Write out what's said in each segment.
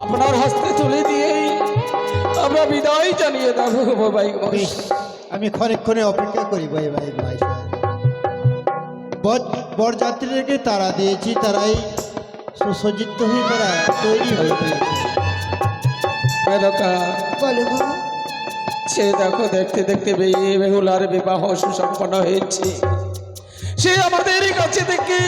আপনার হস্তে তুলে দিয়েই আমরা বিদায় জানিয়ে দেবো ভাই আমি ক্ষণেক্ষণে অপেক্ষা করি ভাই ভাই ভাই বরযাত্রীদেরকে তারা দিয়েছি তারাই সুসজ্জিত হয়ে তারা তৈরি হয়ে সে দেখো দেখতে দেখতে বেহুলার বিবাহ সুসম্পন্ন হয়েছে। সে আমাদের কাছে থেকে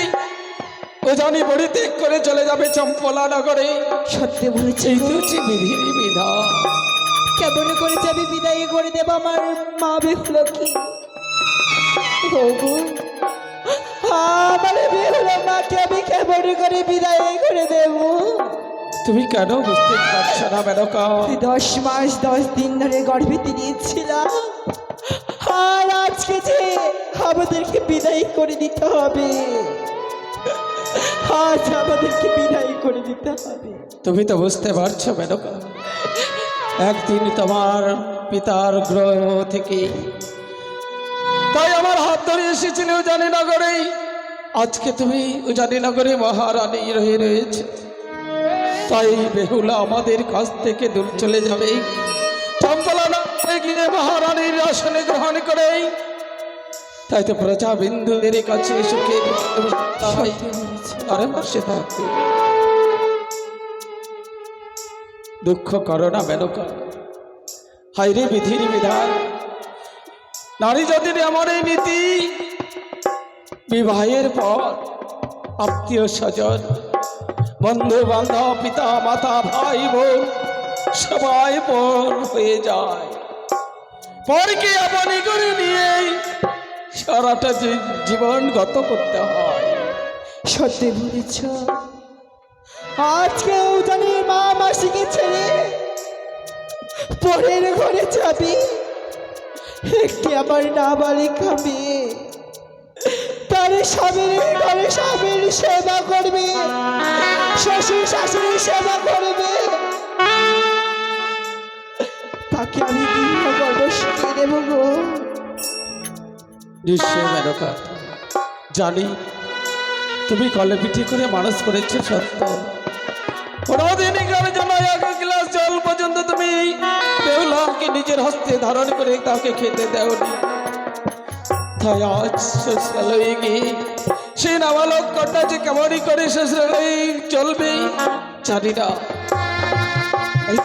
ও জানি বড়ি ত্যাগ করে চলে যাবে চম্পলা নগরে। সত্যি বলেছি। এই। তো হচ্ছে বিধির বিধান। কেমন করে যাবি বিদায় করে দেব আমার মা কি ওগো, আমার বেহুলো মাকে আমি কেমন করে বিদায় করে দেব? তুমি কেন বুঝতে পারছ না মেনকা? দশ মাস দশ দিন ধরে গর্ভে নিয়েছিলাম। আর আজকে যে আমাদেরকে বিদায় করে দিতে হবে। আজ আমাদেরকে বিদায় করে দিতে হবে। তুমি তো বুঝতে পারছ মেনকা একদিন তোমার পিতার গ্রহ থেকে তাই আমার হাত ধরে এসেছিল উজানি নগরে আজকে তুমি উজানি নগরে মহারানী রয়ে রয়েছে। তাই বেহুলা আমাদের কাছ থেকে দূর চলে যাবে। চম্পলা গিয়ে মহারানীর আসনে গ্রহণ করে তাই তো প্রজা বিন্দুদের কাছে সুখে বসে থাকতে দুঃখ করো না মেনকা হাইরে বিধির বিধান। নারী জাতির এমন এই নীতি। বিবাহের পর আত্মীয় স্বজন বন্ধু বান্ধব পিতা, মাতা, ভাই, বোন, সবাই পর হয়ে যায়। পরকে আপনি করে নিয়ে সারাটা জীবন গত করতে হয়। সত্যি বলেছ। আজকে উজানির মা মাসিকে ছেড়ে পরের ঘরে যাবি? একটি আমার নাবালিকা মেয়ে তার স্বামীর ঘরে স্বামীর সেবা করবে। শ্বশুর শাশুড়ির সেবা করবে। তাকে আমি গৃহ গর্ব শিখিয়ে দেবো গো। নিশ্চয় মেনকা জানি, তুমি কলে পিঠে করে মানুষ করেছ, সত্য। কোনোদিন গ্লাস জল পর্যন্ত তুমি নিজের হস্তে ধারণ করে তাকে খেতে দেওনি। তাই আজ শ্বশুরালয়ে নাবালক কন্যা যে কেমনই করে শ্বশুরালয়ে চলবে, জানি না।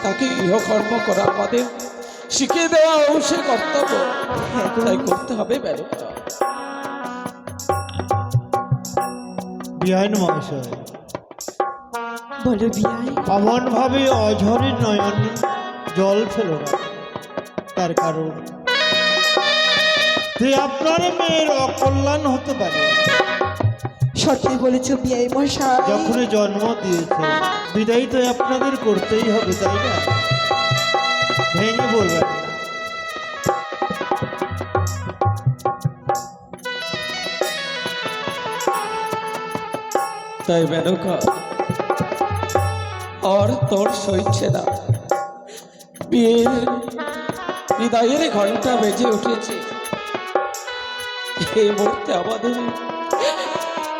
তাকে গৃহকর্ম করা আমাদের শিখিয়ে দেওয়া অবশ্যই কর্তব্য। তাই করতে হবে মেনকা বিহান মহাশয়। বলো বিয়াই অমন ভাবে অঝরে নয়নে জল ফেল না। তার কারণ যে আপনার মেয়ের অকল্যাণ হতে পারে। সত্যি বলেছ বিয়াই মশাই যখন জন্ম দিয়েছে বিদায় তো আপনাদের করতেই হবে তাই না? ভেঙে তাই আর তোর সইছে না। বিয়ের বিদায়ের ঘণ্টা বেজে উঠেছে। এই মুহূর্তে আমাদের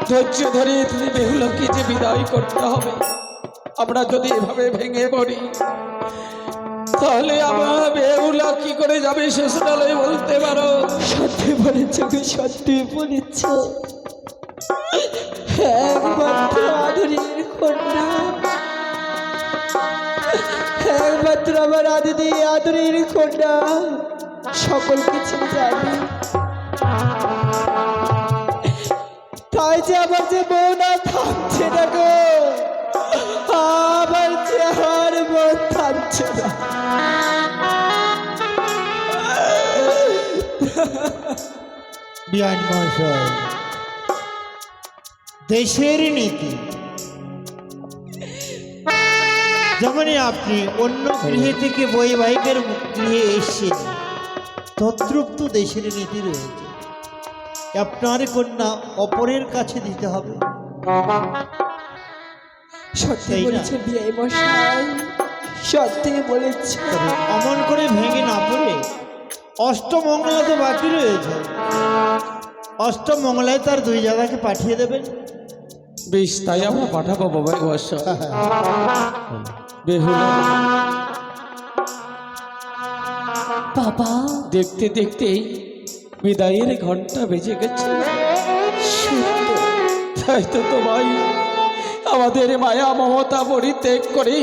ধৈর্য ধরে তুমি বেহুলকে যে বিদায় করতে হবে, আমরা যদি এভাবে ভেঙে পড়ি তাহলে আমার বেহুলা কি করে যাবে শ্বশুরালয় বলতে পারো। সত্যি বলেছ গো, সত্যি বলেছ। একমাত্র একমাত্র আমার আদিদি আদরের কন্যা। সকল কিছু জানি। তাই যে আমার যে বোন না থাকছে না গো। বোন থাকছে না। বিহান মহাশয় দেশের নীতি। যেমনই আপনি অন্য গৃহে থেকে বৈবাহিকের গৃহে এসেছেন তদ্রুপ্ত দেশের নীতি রয়েছে। আপনার কন্যা অপরের কাছে দিতে হবে। সত্যি বলেছে বিয়ে মশাই সত্যি বলেছে। অমন করে ভেঙে না পড়ে অষ্টমঙ্গলা তো বাকি রয়েছে অষ্টমঙ্গলায় তার দুই জায়গাকে পাঠিয়ে দেবেন। বেশ তাই আমরা পাঠাবো বাবা বর্ষা। বেহুলা। বাবা। দেখতে দেখতেই বিদায়ের ঘণ্টা বেজে গেছে। তাই তো তোমায় আমাদের মায়া মমতা পরিত্যাগ করে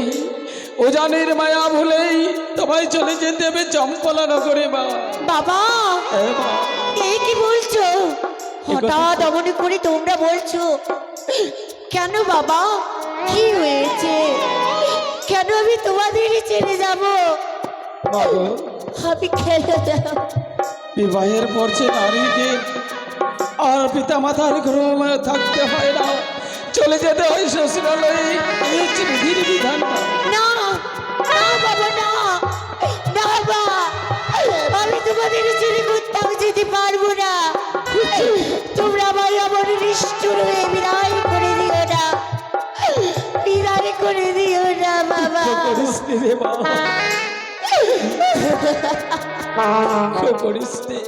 ওজানের মায়া ভুলেই তোমায় চলে যেতে হবে চম্পলা নগরে মা বাবা। এই কি বলছো? হঠাৎ অমনি করে তোমরা বলছো কেন বাবা? কি হয়েছে? কেন আমি তোমাদেরই ছেড়ে যাব? আমি খেলে যাব? বিবাহের পর যে নারীদের আর পিতা মাতার ঘরে থাকতে হয় না চলে যেতে হয় শ্বশুরালয়ে। নে।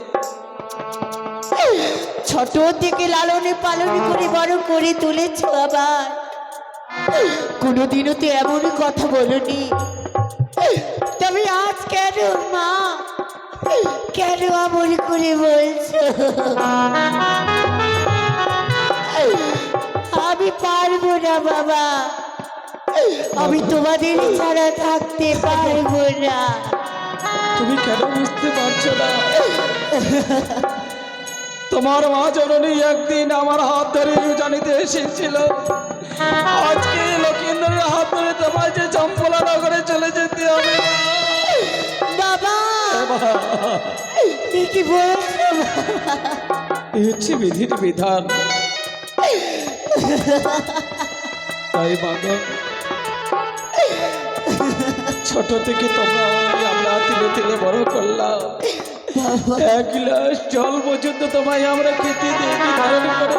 ছোট থেকে লালনে পালনে করে বড় করে তুলেছ আবার। কোনোদিনও তো এমনই কথা বলনি। তবে আজ কেন, মা? কেন এমন করে বলছো? আমি পারব না, বাবা। আমি তোমাদের ছাড়া থাকতে পারব না। তুমি কেন বুঝতে পারছ না? তোমার মা জননী একদিন আমার হাত ধরে জানিতে এসেছিল। আজকে লক্ষিন্দরের হাত ধরে তোমার যে চম্পলা নগরে চলে যেতে হবে। বাবা! কি বলছো হচ্ছে বিধির বিধান। তাই বাবা ছোট থেকে তোমরা আমরা তিলে তিলে বড় করলাম। এক গ্লাস জল পর্যন্ত তোমায় আমরা খেতে দিই ধারণ করে।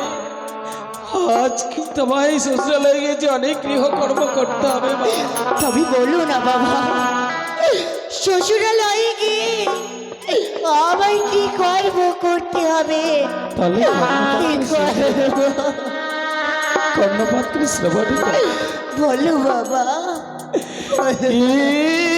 আজকে তোমায় শ্বশুরালয়ে গেছে অনেক গৃহকর্ম করতে হবে তবে বলো না বাবা শ্বশুরালয়ে গিয়ে আমায় কি কর্ম করতে হবে? তাহলে কি করব? কর্ণপাত করে। শ্রবণ বলো বাবা। কি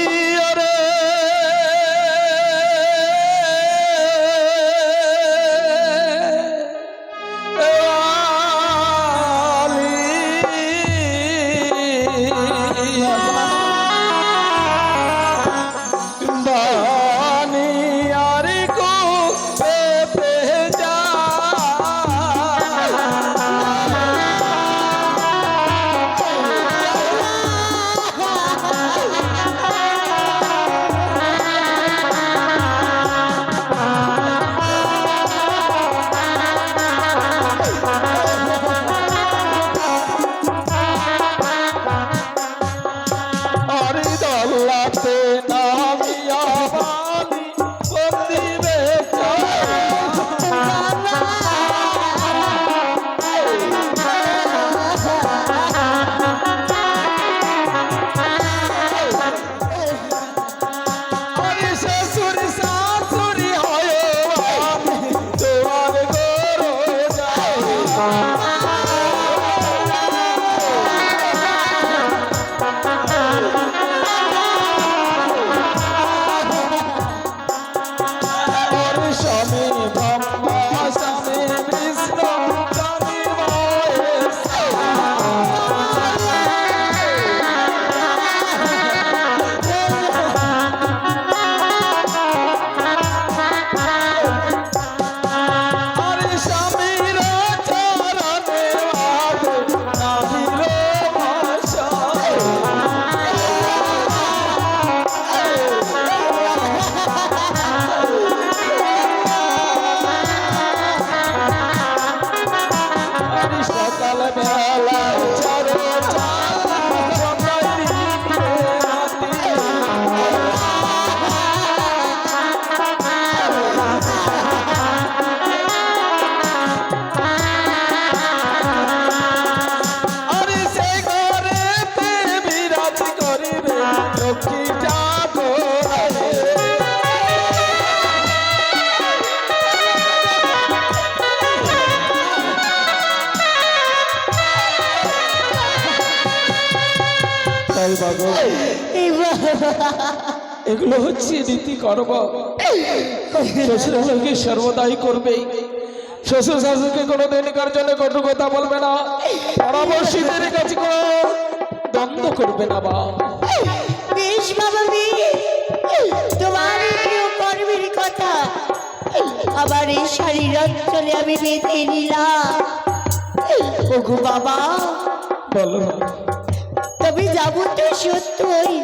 এগুলো হচ্ছে রীতি কর্ম। শ্বশুরালোকে সর্বদাই করবে। শ্বশুর শাশুকে কোনো দিনকার জন্য কটু কথা বলবে না। পরামর্শীদের কাছে কোনো দ্বন্দ্ব করবে না বা বেশ বাবা তোমার প্রিয় কর্মের কথা। আবার এই শাড়ির অঞ্চলে আমি বেঁধে নিলাম। ওগো বাবা। বলো তবে যাব তো সত্যই।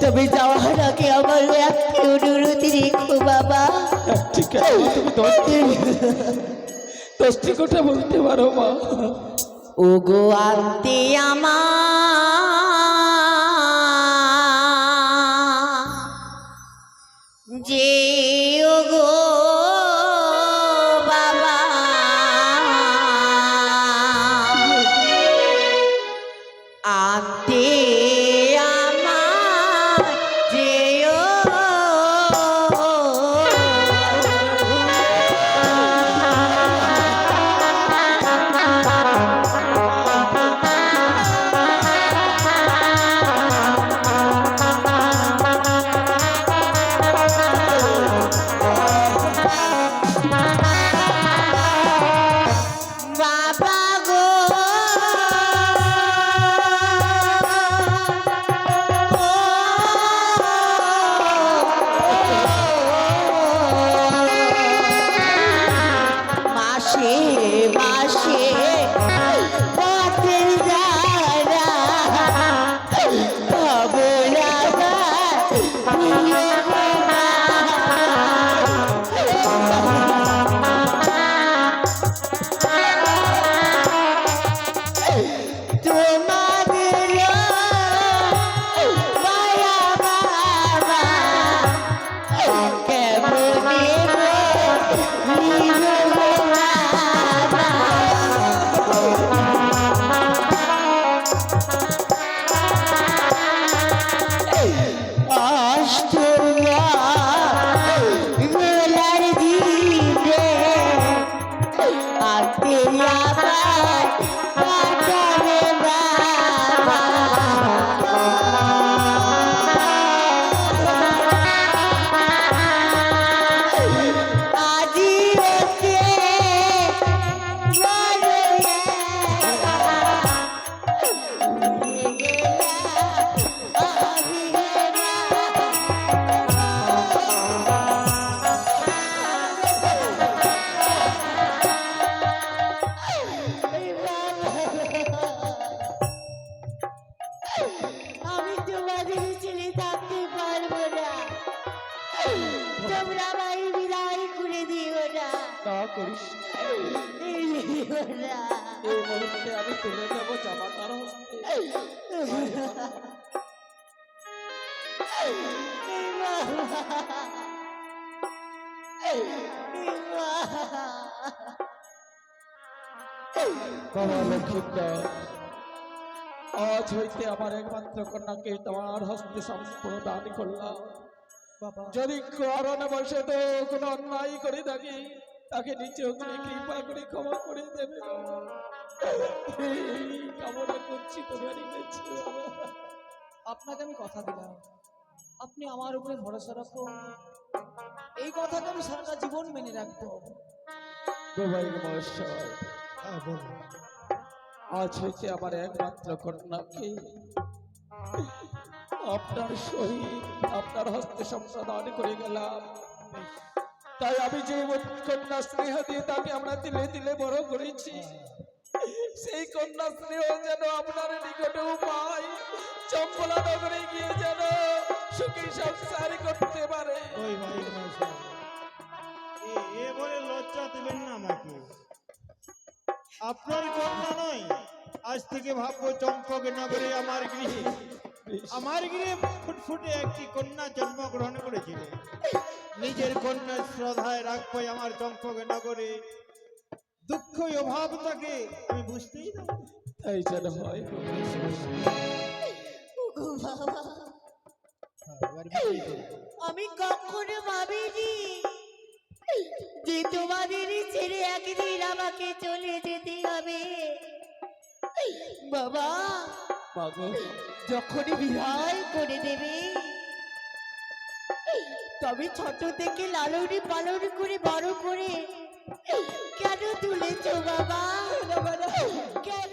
তবে যাওয়ার আগে আমার একটি অনুরোধ রেখো বাবা। ঠিক আছে তুমি দশটি দশটি কথা বলতে পারো মা। ওগো আনতে আমার যে আনতে আতে আবার পাঠাবে আজ হইতে আমার একমাত্র কন্যাকে তোমার হস্তে সম্পূর্ণ দান করলাম। যদি কারণে বসে তো কোনো অন্যায় করে থাকি তাকে নিচে করে কৃপা করে ক্ষমা করে দেবে। কামনা করছি আপনাকে আমি কথা দিলাম। আপনি আমার উপরে ভরসা রাখুন। এই কথাটা আমি সারাটা জীবন মেনে রাখব। আজ হইতে আমার একমাত্র কন্যাকে। আপনার সহিত আপনার হস্তে সম্প্রদান করে গেলাম। তাই আমি যে কন্যা স্নেহ দিয়ে তাকে আমরা দিলে দিলে বড় করেছি সেই কন্যা স্নেহ যেন আপনার নিকটেও পাই চম্পলা নগরে গিয়ে যেন সুখী সংসার করতে পারে। আপনার কন্যা নয়। আজ থেকে ভাববো চম্পক নগরে আমার গৃহে। আমার গৃহে ফুটফুটে একটি কন্যা জন্মগ্রহণ করেছিলেন। নিজের কন্যা শ্রদ্ধায় রাখব আমার চম্পক নগরে। দুঃখ অভাব তাকে আমি বুঝতেই। তাই যেন হয়। ওগো বাবা। হ্যাঁ। আমি কখনো ভাবিনি যে তোমাদের ছেড়ে একদিন আমাকে চলে যেতে হবে। বাবা মাগো যখনই বিহায় করে দেবে তবে ছোট থেকে লালনি পালন করে বড় করে কেন তুলেছ বাবা। কেন